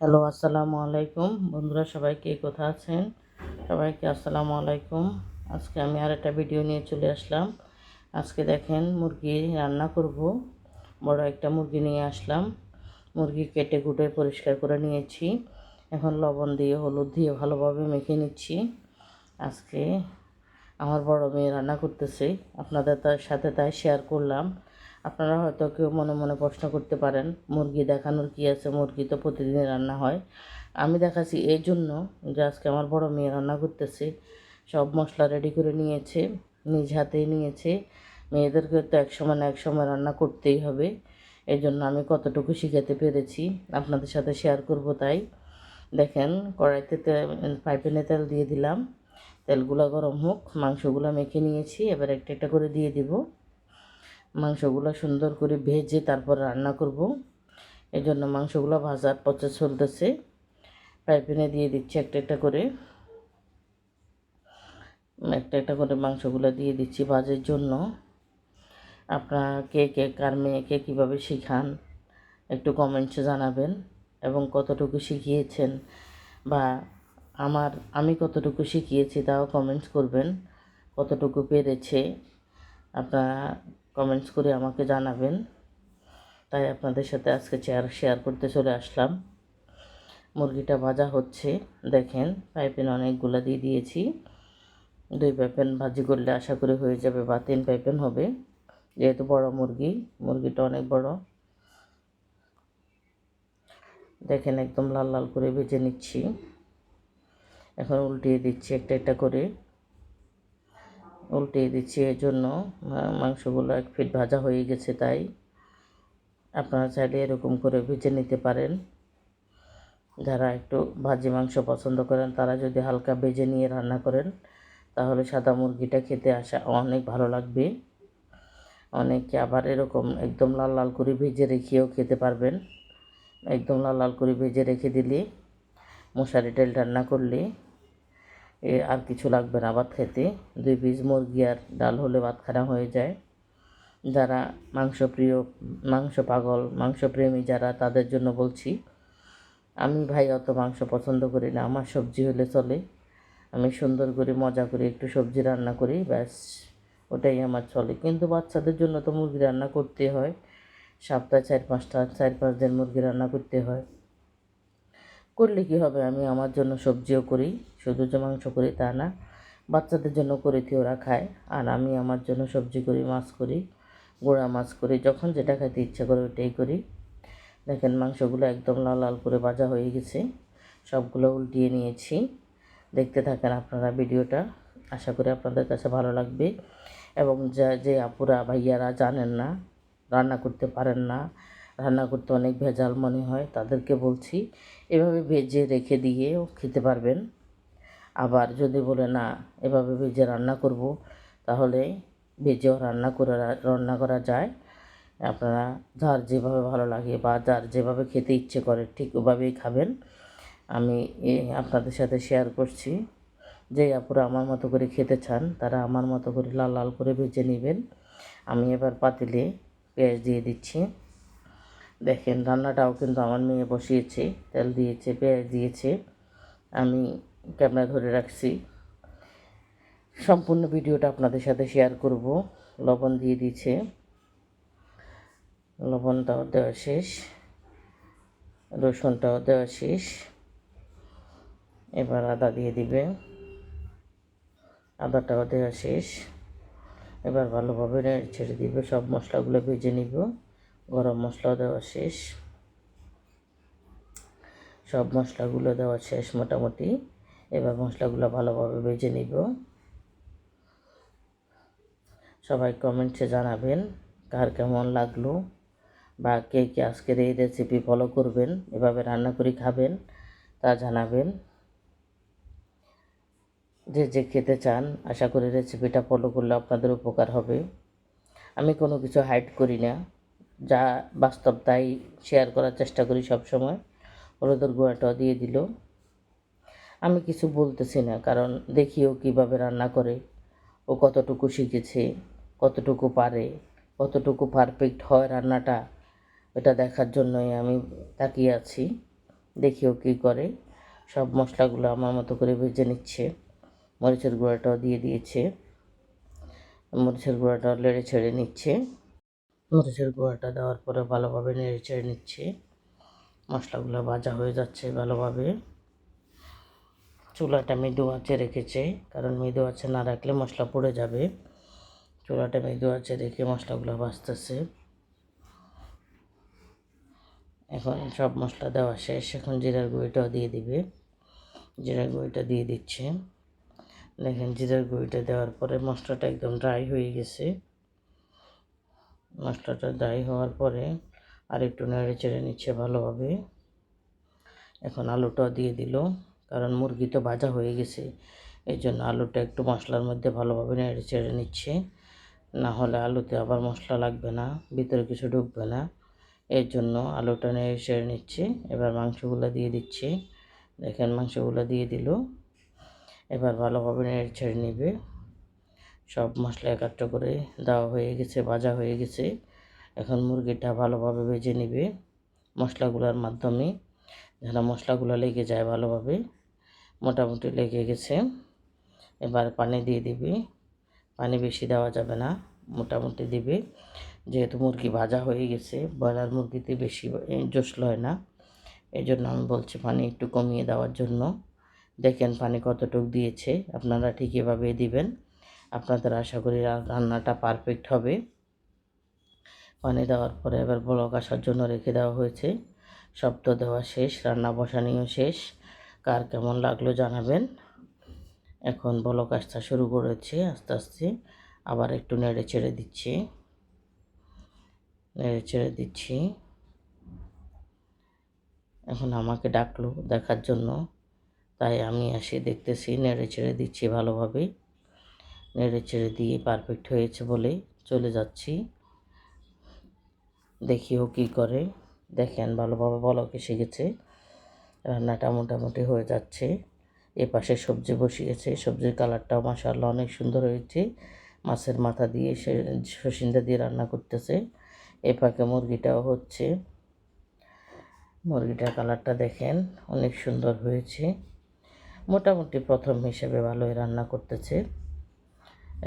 Hello, আসসালামু আলাইকুম। বন্ধুরা, সবাই কে কোথা আছেন? সবাইকে আসসালামু আলাইকুম। আজকে আমি আর একটা ভিডিও নিয়ে চলে আসলাম। আজকে দেখেন মুরগি রান্না করব। বড় একটা মুরগি নিয়ে আসলাম। মুরগি কেটে কুটে পরিষ্কার করে নিয়েছি। এখন লবণ দিয়ে হলুদ দিয়ে ভালোভাবে মেখে নিচ্ছি। আজকে আমার বড় মেয়ে রান্না করতেছে। আপনাদের তার সাথে তাই শেয়ার করলাম। আপনারা হয়তো কেউ মনে মনে প্রশ্ন করতে পারেন, মুরগি দেখানোর কি আছে? মুরগি তো প্রতিদিনই রান্না হয়। আমি দেখাচ্ছি এই জন্য যে আজকে আমার বড় মেয়ে রান্না করতেছে। সব মশলা রেডি করে নিয়েছে, নিজ হাতেই নিয়েছে। মেয়েদেরকে তো এক সময় না এক সময় রান্না করতেই হবে। এই জন্য আমি কতটুকু শিখাতে পেরেছি আপনাদের সাথে শেয়ার করব তাই। দেখেন কড়াইতে পাইপেনে তেল দিয়ে দিলাম। তেলগুলো গরম হোক, মাংসগুলো মেখে নিয়েছি। এবার একটা একটা করে দিয়ে দিব। মাংসগুলো সুন্দর করে ভেজে তারপর রান্না করব। এই জন্য মাংসগুলো ভাজার প্রসেস চলতেছে। পাইপিনে দিয়ে দিচ্ছি একটা একটা করে। একটা একটা করে মাংসগুলো দিয়ে দিচ্ছি ভাজের জন্য। আপনারা কে কে, কার মেয়েকে কীভাবে শিখান, একটু কমেন্টসে জানাবেন এবং কতটুকু শিখিয়েছেন বা আমার, আমি কতটুকু শিখিয়েছি তাও কমেন্টস করবেন, কতটুকু পেরেছে। আপনারা কমেন্টস করে আমাকে জানাবেন। তাই আপনাদের সাথে আজকে চেয়ার শেয়ার করতে চলে আসলাম। মুরগিটা ভাজা হচ্ছে। দেখেন পাইপেন অনেকগুলো দিয়ে দিয়েছি। দুই পাইপেন ভাজি করলে আশা করি হয়ে যাবে বা তিন পাইপেন হবে। যেহেতু বড় মুরগি, মুরগিটা অনেক বড়। দেখেন, একদম লাল লাল করে ভেজে নিচ্ছি। এখন উল্টিয়ে দিচ্ছি একটা একটা করে। উল্টিয়ে দিচ্ছি এই জন্য মাংসগুলো এক ফিট ভাজা হয়ে গেছে তাই। আপনারা চাইলে এরকম করে ভেজে নিতে পারেন। যারা একটু ভাজি মাংস পছন্দ করেন, তারা যদি হালকা ভেজে নিয়ে রান্না করেন, তাহলে সাদা মুরগিটা খেতে আসা অনেক ভালো লাগবে। অনেকে আবার এরকম একদম লাল লাল করে ভেজে রেখেও খেতে পারবেন। একদম লাল লাল করে ভেজে রেখে দিলে, মশারি তেল রান্না করলে এ আর কিছু লাগবে না, ভাত খেতে। দুই পিস মুরগি আর ডাল হলে ভাত খানা হয়ে যায়। যারা মাংস প্রিয় মাংস পাগল মাংস প্রেমী যারা, তাদের জন্য বলছি, আমি ভাই অত মাংস পছন্দ করি না, আমার সবজি হলে চলে। আমি সুন্দর করে, মজা করে একটু সবজি রান্না করি, ব্যাস, ওটাই আমার চলে। কিন্তু বাচ্চাদের জন্য তো মুরগি রান্না করতে হয়। সপ্তাহে চার পাঁচটা, চার পাঁচ দিন মুরগি রান্না করতে হয়। করলে কি হবে? আমি আমার জন্য সবজিও করি শুধু যে মাংস করি, তা না। বাচ্চাদের জন্য করেছি ওরা খায়? আর আমি আমার জন্য সবজি করি, মাছ করি, গোড়া মাছ করি, যখন যেটা খাইতে ইচ্ছা করে ওইটাই করি। দেখেন মাংসগুলো একদম লাল লাল করে ভাজা হয়ে গেছে, সবগুলো উল্টিয়ে নিয়েছি। দেখতে থাকেন আপনারা ভিডিওটা, আশা করি আপনাদের কাছে ভালো লাগবে। এবং যা, যে আপুরা, ভাইয়ারা জানেন না, রান্না করতে পারেন না রান্না করতে অনেক ভেজাল মনে হয়, তাদেরকে বলছি, এভাবে ভেজে রেখে দিয়েও খেতে পারবেন। আবার যদি বলে, না, এভাবে ভেজে রান্না করব, তাহলে ভেজেও রান্না করে রান্না করা যায়। আপনারা যার যেভাবে ভালো লাগে বা যার যেভাবে খেতে ইচ্ছে করে, ঠিক ওভাবেই খাবেন। আমি আপনাদের সাথে শেয়ার করছি। যে আপুরা আমার মতো করে খেতে চান, তারা আমার মতো করে লাল লাল করে ভেজে নেবেন। আমি এবার পাতিলে পেঁয়াজ দিয়ে দিচ্ছি। দেখেন, রান্নাটাও কিন্তু আমার মেয়ে বসিয়েছে, তেল দিয়েছে পেঁয়াজ দিয়েছে। আমি ক্যামেরা ধরে রাখছি। সম্পূর্ণ ভিডিওটা আপনাদের সাথে শেয়ার করব। লবণ দিয়ে দিয়েছে। লবণটাও দেওয়া শেষ। রসুনটাও দেওয়া শেষ। এবার আদা দিয়ে দিবে। আদাটাও দেওয়া শেষ। এবার ভালোভাবে ছেড়ে দিবে। সব মশলাগুলো ভেজে নিব। গরম মশলাও দেওয়া শেষ। সব মশলাগুলো দেওয়া শেষ মোটামুটি। এবার মশলাগুলো ভালোভাবে ভেজে নিব। সবাই কমেন্টসে জানাবেন কার কেমন লাগল বা কে কে আজকের এই রেসিপি ফলো করবেন, এভাবে রান্না করে খাবেন তা জানাবেন। যে যে খেতে চান, আশা করি রেসিপিটা ফলো করলে আপনাদের উপকার হবে। আমি কোনো কিছু হাইড করি না। যা বাস্তব তাই শেয়ার করার চেষ্টা করি সব সময় হলুদের গুঁড়াটাও দিয়ে দিল। আমি কিছু বলতেছি না, কারণ দেখিও কীভাবে রান্না করে। ও কতটুকু শিখেছে, কতটুকু পারে, কতটুকু পারফেক্ট হয় রান্নাটা, এটা দেখার জন্যই আমি তাকিয়ে আছি। দেখিও কী করে। সব মশলাগুলো আমার মতো করে ভেজে নিচ্ছে। মরিচের গুঁড়াটাও দিয়ে দিয়েছে। মরিচের গুঁড়াটা লেড়ে ছেড়ে নিচ্ছে। মরিচের গুঁড়াটা দেওয়ার পরে ভালোভাবে নেড়ে ছেড়ে নিচ্ছে। মশলাগুলো ভাজা হয়ে যাচ্ছে ভালোভাবে। চুলাটা মৃদু আঁচে রেখেছে, কারণ মৃদু আঁচে না রাখলে মশলা পড়ে যাবে। চুলাটা মৃদু আঁচে রেখে মশলাগুলো ভাজতেছে। এখন সব মশলা দেওয়া শেষ, এখন জিরার গুঁড়িটাও দিয়ে দিবে। জিরার গুঁড়িটা দিয়ে দিচ্ছে। দেখেন জিরার গুঁড়িটা দেওয়ার পরে মশলাটা একদম ড্রাই হয়ে গেছে। মশলাটা দায়ী হওয়ার পরে আর একটু নেড়ে চেড়ে নিচ্ছে ভালোভাবে। এখন আলুটাও দিয়ে দিল, কারণ মুরগি তো ভাজা হয়ে গেছে, এই জন্য আলুটা একটু মশলার মধ্যে ভালোভাবে নেড়ে চেড়ে নিচ্ছে। না হলে আলুতে আবার মশলা লাগবে না, ভিতরে কিছু ঢুকবে না। এর জন্য আলুটা নেড়ে চেড়ে নিচ্ছে, এবার মাংসগুলো দিয়ে দিচ্ছে। দেখেন মাংসগুলো দিয়ে দিল, এবার ভালোভাবে নেড়ে ছেড়ে নেবে। সব মশলা একাত্র করে দেওয়া হয়ে গেছে, ভাজা হয়ে গেছে। এখন মুরগিটা ভালোভাবে ভেজে নেবে মশলাগুলোর মাধ্যমে, যেন মশলাগুলো লেগে যায় ভালোভাবে। মোটামুটি লেগে গেছে। এবার পানি দিয়ে দিবি। পানি বেশি দেওয়া যাবে না, মোটামুটি দিবে। যেহেতু মুরগি ভাজা হয়ে গেছে, ব্রয়লার মুরগিতে বেশি জোশ হয় না। এই জন্য আমি বলছি পানি একটু কমিয়ে দেওয়ার জন্য। দেখেন পানি কতটুক দিয়েছে, আপনারা ঠিক এভাবে দিবেন। আপনাদের আশা করি রান্নাটা পারফেক্ট হবে। পানি দেওয়ার পরে এবার বলক আসার জন্য রেখে দেওয়া হয়েছে। শব্দ দেওয়া শেষ, রান্না বসানিও শেষ। কার কেমন লাগল জানাবেন। এখন বলক আসতে শুরু করেছে, আস্তে আস্তে। আবার একটু নেড়ে ছেড়ে দিচ্ছি। নেড়ে ছেড়ে দিচ্ছি। এখন আমাকে ডাকলো দেখার জন্য। তাই আমি এসে দেখতেছি, নেড়ে ছেড়ে দিচ্ছি ভালোভাবে। নেড়ে ছেড়ে দিয়ে পারফেক্ট হয়েছে বলে চলে যাচ্ছি। দেখিও কী করে। দেখেন ভালোভাবে বলক গেছে রান্নাটা মোটামুটি হয়ে যাচ্ছে। এ পাশে সবজি বসিয়েছে। সবজির কালারটাও মাসাল্লাহ অনেক সুন্দর হয়েছে। মাছের মাথা দিয়ে সে সসিন্দা দিয়ে রান্না করতেছে। এ পাকে মুরগিটাও হচ্ছে। মুরগিটার কালারটা দেখেন, অনেক সুন্দর হয়েছে। মোটামুটি প্রথম হিসেবে ভালোই রান্না করতেছে।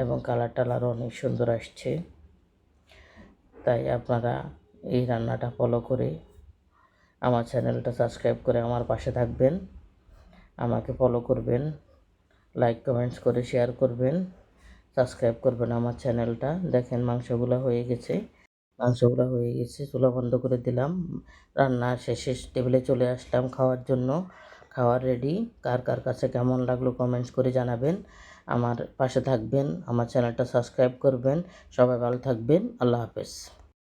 এবং কালার টালারও অনেক সুন্দর আসছে। তাই আপনারা এই রান্নাটা ফলো করে আমার চ্যানেলটা সাবস্ক্রাইব করে আমার পাশে থাকবেন। আমাকে ফলো করবেন লাইক কমেন্টস করে শেয়ার করবেন সাবস্ক্রাইব করবেন আমার চ্যানেলটা দেখেন মাংসগুলো হয়ে গেছে। মাংসগুলো হয়ে গেছে, চুলা বন্ধ করে দিলাম। রান্না শেষে টেবিলে চলে আসলাম খাওয়ার জন্য। খাওয়ার রেডি কার কার কাছে কেমন লাগল কমেন্টস করে জানাবেন। আমার পাশে থাকবেন আমার চ্যানেলটা সাবস্ক্রাইব করবেন। সবাই ভালো থাকবেন আল্লাহ হাফেজ।